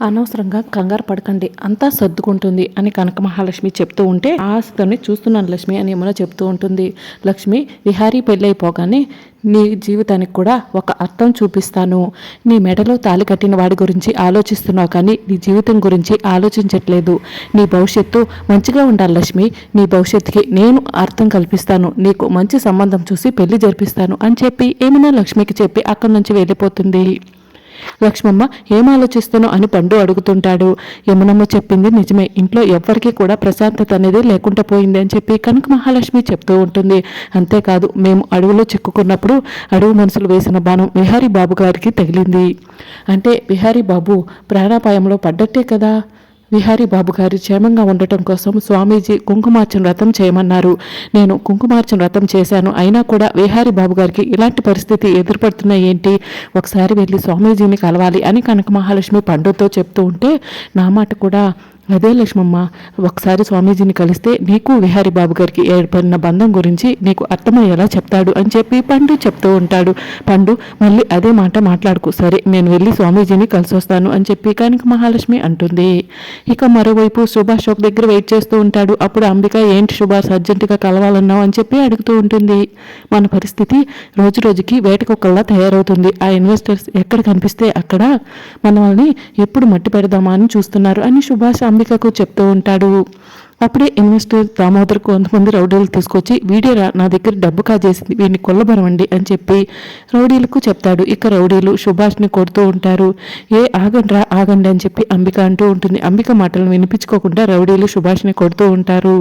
అనవసరంగా కంగారు పడకండి అంతా సర్దుకుంటుంది అని కనక మహాలక్ష్మి చెప్తూ ఉంటే ఆశతోనే చూస్తున్నాను లక్ష్మి అని ఏమైనా చెప్తూ ఉంటుంది. లక్ష్మి విహారీ పెళ్ళైపోగానే నీ జీవితానికి కూడా ఒక అర్థం చూపిస్తాను. నీ మెడలో తాలి కట్టిన వాడి గురించి ఆలోచిస్తున్నావు కానీ నీ జీవితం గురించి ఆలోచించట్లేదు. నీ భవిష్యత్తు మంచిగా ఉండాలి లక్ష్మి. నీ భవిష్యత్తుకి నేను అర్థం కల్పిస్తాను. నీకు మంచి సంబంధం చూసి పెళ్ళి జరిపిస్తాను అని చెప్పి ఏమైనా లక్ష్మికి చెప్పి అక్కడి నుంచి వెళ్ళిపోతుంది. లక్ష్మమ్మ ఏం ఆలోచిస్తానో అని పండు అడుగుతుంటాడు. యమునమ్మ చెప్పింది నిజమే. ఇంట్లో ఎవ్వరికీ కూడా ప్రశాంతత అనేది లేకుండా పోయింది అని చెప్పి కనక మహాలక్ష్మి చెప్తూ ఉంటుంది. అంతేకాదు మేము అడవిలో చిక్కుకున్నప్పుడు అడవి మనుషులు వేసిన బాణం విహారీ బాబు గారికి తగిలింది. అంటే విహారీ బాబు ప్రాణాపాయంలో పడ్డట్టే కదా? విహారీ బాబు గారి క్షేమంగా ఉండటం కోసం స్వామీజీ కుంకుమార్చన వ్రతం చేయమన్నారు. నేను కుంకుమార్చన వ్రతం చేశాను. అయినా కూడా విహారీ బాబు గారికి ఇలాంటి పరిస్థితి ఎదురుపడుతున్నా ఏంటి? ఒకసారి వెళ్ళి స్వామీజీని కలవాలి అని కనక మహాలక్ష్మి పండుతో చెప్తూ ఉంటే నా మాట కూడా అదే లక్ష్మమ్మ ఒకసారి స్వామీజీని కలిస్తే నీకు విహారీ బాబు గారికి ఏర్పడిన బంధం గురించి నీకు అర్థమయ్యేలా చెప్తాడు అని చెప్పి పండు చెప్తూ ఉంటాడు. పండు మళ్ళీ అదే మాట మాట్లాడుకు. సరే నేను వెళ్ళి స్వామీజీని కలిసి వస్తాను అని చెప్పి కనుక మహాలక్ష్మి అంటుంది. ఇక మరోవైపు సుభాష్ ఒక దగ్గర వెయిట్ చేస్తూ ఉంటాడు. అప్పుడు అంబిక ఏంటి సుభాష్ అర్జెంటుగా కలవాలన్నావు అని చెప్పి అడుగుతూ ఉంటుంది. మన పరిస్థితి రోజు రోజుకి వేటకొకల్లా తయారవుతుంది. ఆ ఇన్వెస్టర్స్ ఎక్కడ కనిపిస్తే అక్కడ మనల్ని ఎప్పుడు మట్టి పెడదామా అని చూస్తున్నారు అని సుభాష్ అంబికకు చెప్తూ ఉంటాడు. అప్పుడే ఇన్వెస్టర్ దామోదర్ కొంతమంది రౌడీలు తీసుకొచ్చి వీడియో నా దగ్గర డబ్బు కాజేసింది వీడిని కొల్లబరవండి అని చెప్పి రౌడీలకు చెప్తాడు. ఇక రౌడీలు సుభాష్ని కొడుతూ ఉంటారు. ఏ ఆగండ్రా ఆగండి అని చెప్పి అంబిక అంటూ ఉంటుంది. అంబిక మాటలను వినిపించుకోకుండా రౌడీలు సుభాష్ని కొడుతూ ఉంటారు.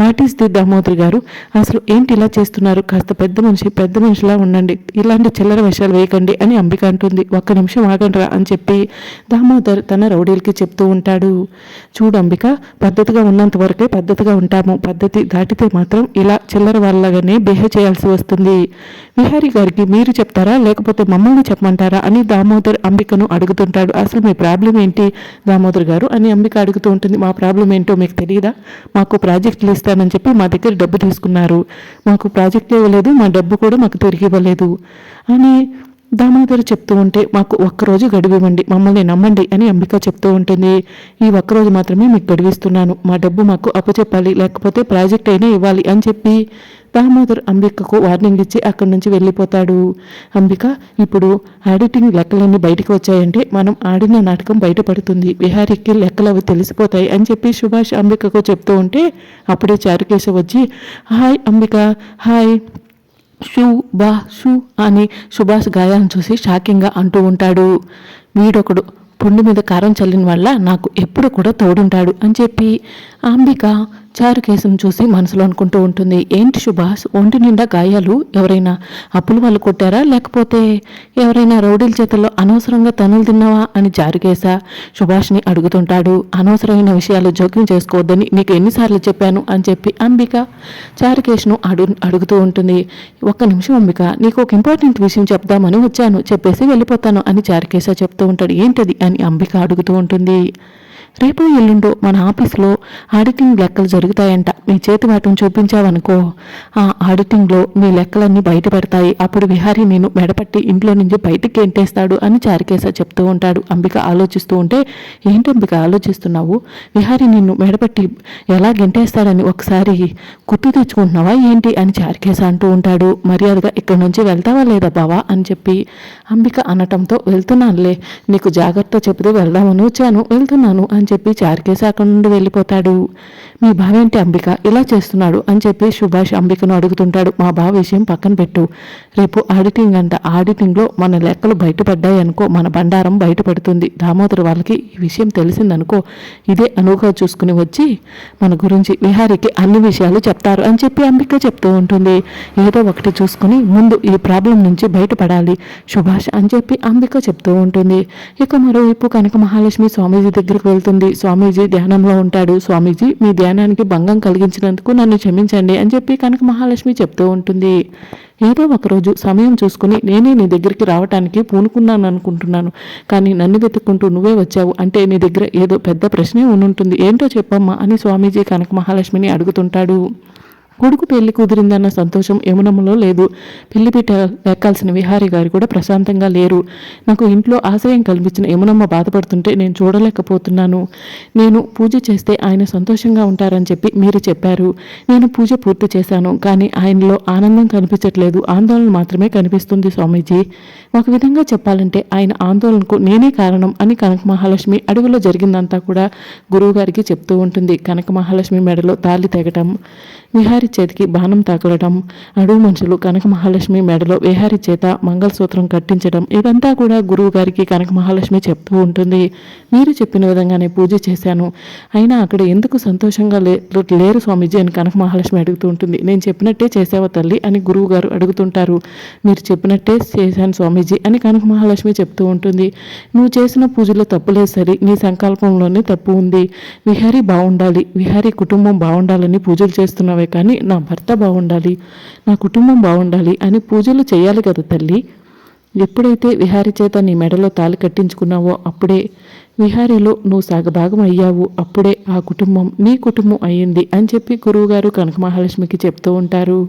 వాట్ ఈస్ ది దామోదర్ గారు? అసలు ఏంటి ఇలా చేస్తున్నారు? కాస్త పెద్ద మనిషి పెద్ద మనిషిలా ఉండండి. ఇలాంటి చిల్లర విషయాలు వేయకండి అని అంబిక అంటుంది. ఒక్క నిమిషం ఆగండ్రా అని చెప్పి దామోదర్ తన రౌడీలకి చెప్తూ ఉంటాడు. చూడు అంబిక పద్ధతిగా ఉన్నంత వరకు పద్ధతిగా ఉంటాము. పద్ధతి దాటితే మాత్రం ఇలా చిల్లర వాళ్ళగానే బిహేవ్ చేయాల్సి వస్తుంది. విహారీ గారికి మీరు చెప్తారా? లేకపోతే మమ్మల్ని చెప్పమంటారా? అని దామోదర్ అంబికను అడుగుతుంటాడు. అసలు మీ ప్రాబ్లం ఏంటి? దామోదర్ గారు అని అంబిక అడుగుతూ ఉంటుంది. మా ప్రాబ్లం ఏంటో మీకు తెలియదా మాకు ప్రాజెక్టులు ఇస్తానని చెప్పి మా దగ్గర డబ్బు తీసుకున్నారు. మాకు ప్రాజెక్ట్ ఇవ్వలేదు. మా డబ్బు కూడా మాకు తిరిగి ఇవ్వలేదు. అని దామోదర్ చెప్తూ ఉంటే మాకు ఒక్కరోజు గడివివ్వండి మమ్మల్ని నమ్మండి అని అంబిక చెప్తూ ఉంటుంది. ఈ ఒక్కరోజు మాత్రమే మీకు గడివిస్తున్నాను. మా డబ్బు మాకు అప్పచెప్పాలి లేకపోతే ప్రాజెక్ట్ అయినా ఇవ్వాలి అని చెప్పి దామోదర్ అంబికకు వార్నింగ్ ఇచ్చి అక్కడి నుంచి వెళ్ళిపోతాడు. అంబిక ఇప్పుడు ఆడిటింగ్ లెక్కలన్నీ బయటకు వచ్చాయంటే మనం ఆడిన నాటకం బయటపడుతుంది. విహారీకి లెక్కలు అవి తెలిసిపోతాయి అని చెప్పి సుభాష్ అంబికకు చెప్తూ ఉంటే అప్పుడే చారుకేశ వచ్చి హాయ్ అంబిక హాయ్. షూ బా షూ అని సుభాష్ గాయాలను చూసి షాకింగ్గా అంటూ ఉంటాడు. వీడొకడు పుండు మీద కారం చల్లిన వల్ల నాకు ఎప్పుడు కూడా తోడుంటాడు అని చెప్పి అంబిక చారు కేసును చూసి మనసులో అనుకుంటూ ఉంటుంది. ఏంటి సుభాష్? ఒంటి నిండా గాయాలు? ఎవరైనా అప్పులు వాళ్ళు కొట్టారా? లేకపోతే ఎవరైనా రౌడీల చేతుల్లో అనవసరంగా తనులు తిన్నావా? అని జారుకేసా సుభాష్ని అడుగుతుంటాడు. అనవసరమైన విషయాలు జోక్యం చేసుకోవద్దని నీకు ఎన్నిసార్లు చెప్పాను అని చెప్పి అంబిక చారుకేశ్ను అడు అడుగుతూ ఉంటుంది. ఒక్క నిమిషం అంబిక నీకు ఒక ఇంపార్టెంట్ విషయం చెప్దామని వచ్చాను. చెప్పేసి వెళ్ళిపోతాను అని చారుకేశ చెప్తూ ఉంటాడు. ఏంటది? అని అంబిక అడుగుతూ ఉంటుంది. రేపు ఎల్లుండో మన ఆఫీస్లో ఆడిటింగ్ లెక్కలు జరుగుతాయంట. మీ చేతి వాటిని చూపించావనుకో. ఆ ఆడిటింగ్లో మీ లెక్కలన్నీ బయటపడతాయి. అప్పుడు విహారీ నేను మెడపట్టి ఇంట్లో నుంచి బయటికి ఎంటేస్తాడు అని చారికేశ చెప్తూ ఉంటాడు. అంబిక ఆలోచిస్తూ ఉంటే ఏంటి అంబిక ఆలోచిస్తున్నావు? విహారీ నిన్ను మెడపట్టి ఎలా గెంటేస్తాడని ఒకసారి గుర్తు తెచ్చుకుంటున్నావా ఏంటి? అని చారికేశ అంటూ ఉంటాడు. మర్యాదగా ఇక్కడి నుంచి వెళ్తావా లేదా బావా? అని చెప్పి అంబిక అనటంతో వెళ్తున్నానులే. నీకు జాగ్రత్త చెబుతూ వెళ్దామని వచ్చాను. వెళ్తున్నాను అని అని చెప్పి చారికేసి అక్కడి నుండి వెళ్ళిపోతాడు. మీ బావ ఏంటి అంబిక? ఇలా చేస్తున్నాడు అని చెప్పి సుభాష్ అంబికను అడుగుతుంటాడు. మా బావ విషయం పక్కన పెట్టు. రేపు ఆడిటింగ్ అంట. ఆడిటింగ్లో మన లెక్కలు బయటపడ్డాయి అనుకో మన బండారం బయటపడుతుంది. దామోదర్ వాళ్ళకి ఈ విషయం తెలిసిందనుకో ఇదే అనువుగా చూసుకుని వచ్చి మన గురించి విహారికి అన్ని విషయాలు చెప్తారు అని చెప్పి అంబిక చెప్తూ ఉంటుంది. ఏదో ఒకటి చూసుకుని ముందు ఈ ప్రాబ్లం నుంచి బయటపడాలి సుభాష్ అని చెప్పి అంబిక చెప్తూ ఉంటుంది. ఇక మరోవైపు కనక మహాలక్ష్మి స్వామీజీ దగ్గరికి వెళ్తుంది స్వామీజీ ధ్యానంలో ఉంటాడు. స్వామీజీ మీ ధ్యానానికి భంగం కలిగించినందుకు నన్ను క్షమించండి అని చెప్పి కనక మహాలక్ష్మి చెప్తూ ఉంటుంది. ఏదో ఒకరోజు సమయం చూసుకుని నేనే నీ దగ్గరికి రావటానికి పూనుకున్నాను అనుకుంటున్నాను. కానీ నన్ను వెతుక్కుంటూ నువ్వే వచ్చావు. అంటే నీ దగ్గర ఏదో పెద్ద ప్రశ్నే ఉంటుంది ఏంటో చెప్పమ్మా అని స్వామీజీ కనక మహాలక్ష్మిని అడుగుతుంటాడు. కొడుకు పెళ్ళి కుదిరిందన్న సంతోషం యమునమ్మలో లేదు. పెళ్ళిపీట ఎక్కాల్సిన విహారీ గారు కూడా ప్రశాంతంగా లేరు. నాకు ఇంట్లో ఆశ్రయం కల్పించిన యమునమ్మ బాధపడుతుంటే నేను చూడలేకపోతున్నాను. నేను పూజ చేస్తే ఆయన సంతోషంగా ఉంటారని చెప్పి మీరు చెప్పారు. నేను పూజ పూర్తి చేశాను కానీ ఆయనలో ఆనందం కనిపించట్లేదు. ఆందోళన మాత్రమే కనిపిస్తుంది స్వామీజీ. ఒక విధంగా చెప్పాలంటే ఆయన ఆందోళనకు నేనే కారణం అని కనక మహాలక్ష్మి అడుగులో జరిగిందంతా కూడా గురువుగారికి చెప్తూ ఉంటుంది. కనక మహాలక్ష్మి మెడలో తాళి తెగటం. విహారి చేతికి బాణం తాకలడం అడుగు మనుషులు కనక మహాలక్ష్మి మెడలో విహారి చేత మంగళసూత్రం కట్టించడం ఇదంతా కూడా గురువు గారికి కనక మహాలక్ష్మి చెప్తూ ఉంటుంది. మీరు చెప్పిన విధంగానే పూజ చేశాను. అయినా అక్కడ ఎందుకు సంతోషంగా లే లేరు స్వామీజీ అని కనక మహాలక్ష్మి అడుగుతూ ఉంటుంది. నేను చెప్పినట్టే చేసావా తల్లి అని గురువు గారు అడుగుతుంటారు. మీరు చెప్పినట్టే చేశాను స్వామీజీ అని కనక మహాలక్ష్మి చెప్తూ ఉంటుంది. నువ్వు చేసిన పూజలో తప్పులేదు సరి. నీ సంకల్పంలోనే తప్పు ఉంది. విహారీ బాగుండాలి విహారీ కుటుంబం బాగుండాలని పూజలు చేస్తున్నావు కానీ నా భర్త బాగుండాలి నా కుటుంబం బాగుండాలి అని పూజలు చేయాలి కదా తల్లి. ఎప్పుడైతే విహారి చేత నీ మెడలో తాలి కట్టించుకున్నావో అప్పుడే విహారీలో నువ్వు సగభాగం అయ్యావు అప్పుడే ఆ కుటుంబం నీ కుటుంబం అయ్యింది అని చెప్పి గురువుగారు కనక మహాలక్ష్మికి చెప్తూ ఉంటారు.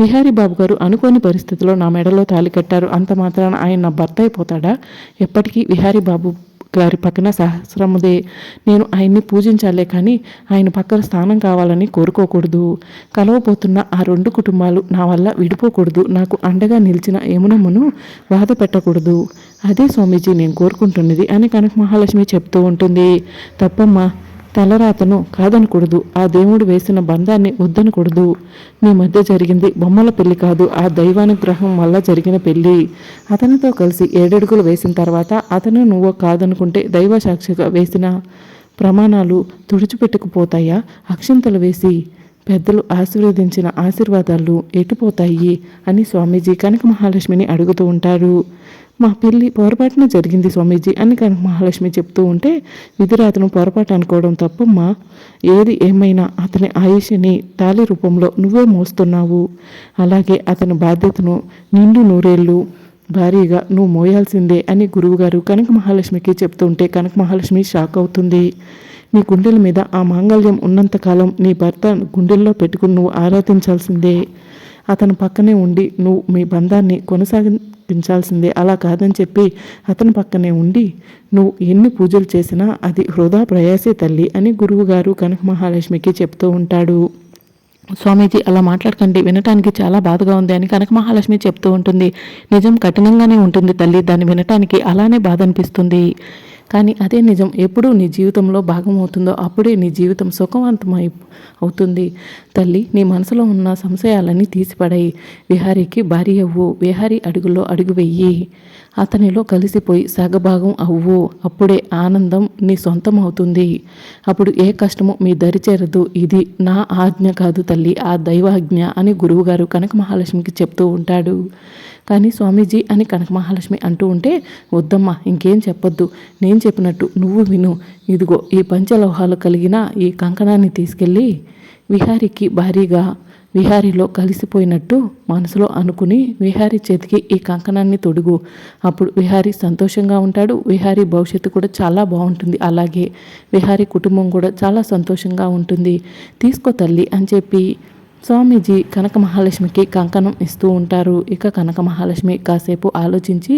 విహారీ బాబు గారు అనుకోని పరిస్థితిలో నా మెడలో తాలి కట్టారు అంత మాత్రాన ఆయన నా భర్త అయిపోతాడా? ఎప్పటికీ విహారీ బాబు గారి పక్కన సహస్రముదే. నేను ఆయన్ని పూజించాలే కానీ ఆయన పక్కన స్థానం కావాలని కోరుకోకూడదు. కలవబోతున్న ఆ రెండు కుటుంబాలు నా వల్ల విడిపోకూడదు. నాకు అండగా నిలిచిన యమునమ్మను బాధ పెట్టకూడదు. అదే స్వామీజీ నేను కోరుకుంటున్నది అని కనక మహాలక్ష్మి చెప్తూ ఉంటుంది. తప్పమ్మా తలరాతను కాదనకూడదు. ఆ దేవుడు వేసిన బంధాన్ని వద్దనకూడదు. మీ మధ్య జరిగింది బొమ్మల పెళ్ళి కాదు. ఆ దైవానుగ్రహం వల్ల జరిగిన పెళ్ళి. అతనితో కలిసి ఏడడుగులు వేసిన తర్వాత అతను నువ్వు కాదనుకుంటే దైవ సాక్షిగా వేసిన ప్రమాణాలు తుడిచిపెట్టుకుపోతాయా? అక్షింతలు వేసి పెద్దలు ఆశీర్వదించిన ఆశీర్వాదాలు ఎటుపోతాయి అని స్వామీజీ కనక మహాలక్ష్మిని అడుగుతూ ఉంటారు. మా పెళ్ళి పొరపాటున జరిగింది స్వామీజీ అని కనుక మహాలక్ష్మి చెప్తూ ఉంటే విధిరాతను పొరపాటు అనుకోవడం తప్పమ్మా ఏది ఏమైనా అతని ఆయుష్ని తాలి రూపంలో నువ్వే మోస్తున్నావు. అలాగే అతని బాధ్యతను నిండు నూరేళ్ళు భారీగా నువ్వు మోయాల్సిందే అని గురువుగారు కనక మహాలక్ష్మికి చెప్తుంటే కనక మహాలక్ష్మి షాక్ అవుతుంది. నీ గుండెల మీద ఆ మాంగళ్యం ఉన్నంతకాలం నీ భర్త గుండెల్లో పెట్టుకుని నువ్వు ఆరాధించాల్సిందే. అతని పక్కనే ఉండి నువ్వు మీ బంధాన్ని కొనసాగి కొనసాగించాల్సిందే అలా కాదని చెప్పి అతని పక్కనే ఉండి నువ్వు ఎన్ని పూజలు చేసినా అది హృదా ప్రయాసే తల్లి అని గురువుగారు కనక మహాలక్ష్మికి చెప్తూ ఉంటాడు. స్వామీజీ అలా మాట్లాడకండి. వినటానికి చాలా బాధగా ఉంది అని కనక మహాలక్ష్మి చెప్తూ ఉంటుంది. నిజం కఠినంగానే ఉంటుంది తల్లి. దాన్ని వినటానికి అలానే బాధ అనిపిస్తుంది. కానీ అదే నిజం. ఎప్పుడు నీ జీవితంలో భాగం అవుతుందో అప్పుడే నీ జీవితం సుఖవంతమై అవుతుంది. తల్లి నీ మనసులో ఉన్న సంశయాలన్నీ తీసిపడాయి. విహారీకి భార్య అవ్వు. విహారీ అడుగులో అడుగు వెయ్యి అతనిలో కలిసిపోయి సగభాగం అవ్వు. అప్పుడే ఆనందం నీ సొంతం అవుతుంది అప్పుడు ఏ కష్టము మీ దరి చేరదు. ఇది నా ఆజ్ఞ కాదు తల్లి. ఆ దైవాజ్ఞ అని గురువుగారు కనక మహాలక్ష్మికి చెప్తూ ఉంటాడు. కానీ స్వామీజీ అని కనక మహాలక్ష్మి అంటూ ఉంటే వద్దమ్మా ఇంకేం చెప్పొద్దు. నేను చెప్పినట్టు నువ్వు విను. ఇదిగో ఈ పంచలోహాలు కలిగిన ఈ కంకణాన్ని తీసుకెళ్ళి విహారికి భారీగా విహారీలో కలిసిపోయినట్టు మనసులో అనుకుని విహారీ చేతికి ఈ కంకణాన్ని తొడుగు. అప్పుడు విహారీ సంతోషంగా ఉంటాడు. విహారీ భవిష్యత్తు కూడా చాలా బాగుంటుంది. అలాగే విహారీ కుటుంబం కూడా చాలా సంతోషంగా ఉంటుంది. తీసుకో తల్లి అని చెప్పి స్వామీజీ కనక మహాలక్ష్మికి కంకణం ఇస్తూ ఉంటారు. ఇక కనక మహాలక్ష్మి కాసేపు ఆలోచించి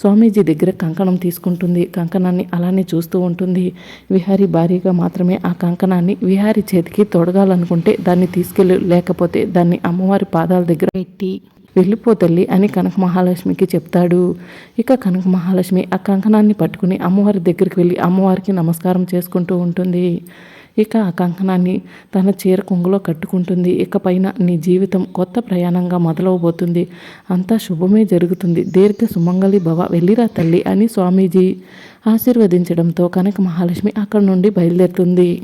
స్వామీజీ దగ్గర కంకణం తీసుకుంటుంది. కంకణాన్ని అలానే చూస్తూ ఉంటుంది. విహారి భారీగా మాత్రమే ఆ కంకణాన్ని విహారి చేతికి తొడగాలనుకుంటే దాన్ని తీసుకెళ్ళి లేకపోతే దాన్ని అమ్మవారి పాదాల దగ్గర పెట్టి వెళ్ళిపోతల్లి అని కనక మహాలక్ష్మికి చెప్తాడు. ఇక కనక మహాలక్ష్మి ఆ కంకణాన్ని పట్టుకుని అమ్మవారి దగ్గరికి వెళ్ళి అమ్మవారికి నమస్కారం చేసుకుంటూ ఉంటుంది. ఇక ఆ కంకణాన్ని తన చీర కొంగులో కట్టుకుంటుంది. ఇక పైన నీ జీవితం కొత్త ప్రయాణంగా మొదలవబోతుంది. అంతా శుభమే జరుగుతుంది. దీర్ఘ సుమంగళి భవ వెళ్ళిరా తల్లి అని స్వామీజీ ఆశీర్వదించడంతో కనక మహాలక్ష్మి అక్కడి నుండి బయలుదేరుతుంది.